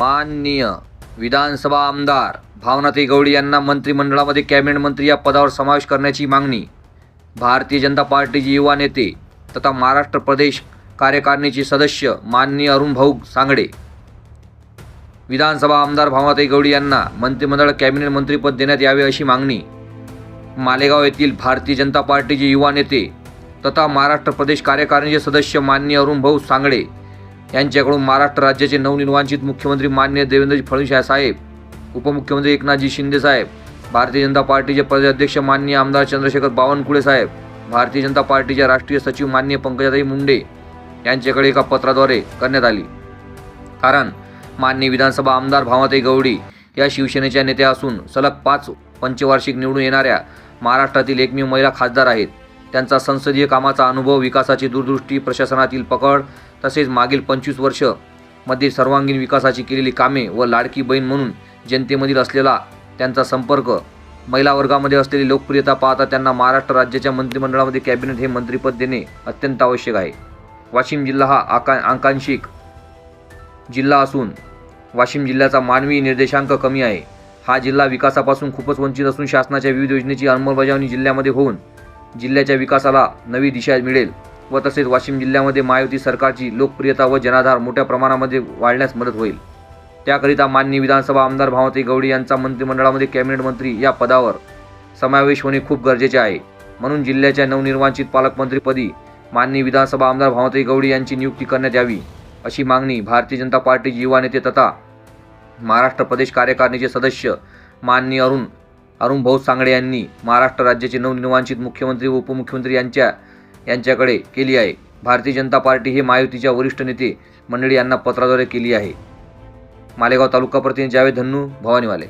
माननीय विधानसभा आमदार भावनाताई गवळी यांना मंत्रिमंडळामध्ये कॅबिनेट मंत्री या पदावर समावेश करण्याची मागणी भारतीय जनता पार्टीचे युवा नेते तथा महाराष्ट्र प्रदेश कार्यकारिणीचे सदस्य माननीय अरुण भाऊ सांगडे. विधानसभा आमदार भावनाताई गवळी यांना मंत्रिमंडळ कॅबिनेट मंत्रीपद देण्यात यावे अशी मागणी मालेगाव येथील भारतीय जनता पार्टीचे युवा नेते तथा महाराष्ट्र प्रदेश कार्यकारिणीचे सदस्य माननीय अरुण भाऊ सांगडे यांच्याकडून महाराष्ट्र राज्याचे नवनिर्वाचित मुख्यमंत्री माननीय देवेंद्रजी फडणवीस साहेब उपमुख्यमंत्री एकनाथजी शिंदे साहेब भारतीय जनता पार्टीचे प्रदेशाध्यक्ष माननीय आमदार चंद्रशेखर बावनकुळे साहेब भारतीय जनता पार्टीच्या राष्ट्रीय सचिव माननीय पंकजाताई मुंडे यांच्याकडे एका पत्राद्वारे करण्यात आली. कारण माननीय विधानसभा आमदार भावाताई गवडी या शिवसेनेच्या नेत्या असून सलग पाच पंचवार्षिक निवडून येणाऱ्या महाराष्ट्रातील एकमेव महिला खासदार आहेत. त्यांचा संसदीय कामाचा अनुभव विकासाची दूरदृष्टी प्रशासनातील पकड तसेच मागील पंचवीस वर्षमध्ये सर्वांगीण विकासाची केलेली कामे व लाडकी बहीण म्हणून जनतेमधील असलेला त्यांचा संपर्क महिला वर्गामध्ये असलेली लोकप्रियता पाहता त्यांना महाराष्ट्र राज्याच्या मंत्रिमंडळामध्ये कॅबिनेट हे मंत्रिपद देणे अत्यंत आवश्यक आहे. वाशिम जिल्हा हा आका आकांक्षिक जिल्हा असून वाशिम जिल्ह्याचा मानवी निर्देशांक कमी आहे. हा जिल्हा विकासापासून खूपच वंचित असून शासनाच्या विविध योजनेची अंमलबजावणी जिल्ह्यामध्ये होऊन जिल्ह्याच्या विकासाला नवी दिशा मिळेल. व तसेच वाशिम जिल्ह्यामध्ये महायुती सरकारची लोकप्रियता व जनाधार मोठ्या प्रमाणामध्ये वाढण्यास मदत होईल. त्याकरिता माननीय विधानसभा आमदार भावते गवडी यांचा मंत्रिमंडळामध्ये कॅबिनेट मंत्री या पदावर समावेश होणे खूप गरजेचे आहे. म्हणून जिल्ह्याच्या नवनिर्वाचित पालकमंत्रीपदी माननीय विधानसभा आमदार भावते गवडी यांची नियुक्ती करण्यात यावी अशी मागणी भारतीय जनता पार्टीचे युवा नेते तथा महाराष्ट्र प्रदेश कार्यकारिणीचे सदस्य माननीय अरुण अरुण भाऊ सांगडे यांनी महाराष्ट्र राज्याचे नवनिर्वाचित मुख्यमंत्री व उपमुख्यमंत्री यांच्या यांच्याकडे केली आहे. भारतीय जनता पार्टी हे महायुतीच्या वरिष्ठ नेते मंडळी यांना पत्राद्वारे केली आहे. मालेगाव तालुका प्रतिनिधी जावेद धन्नू भवानीवाले.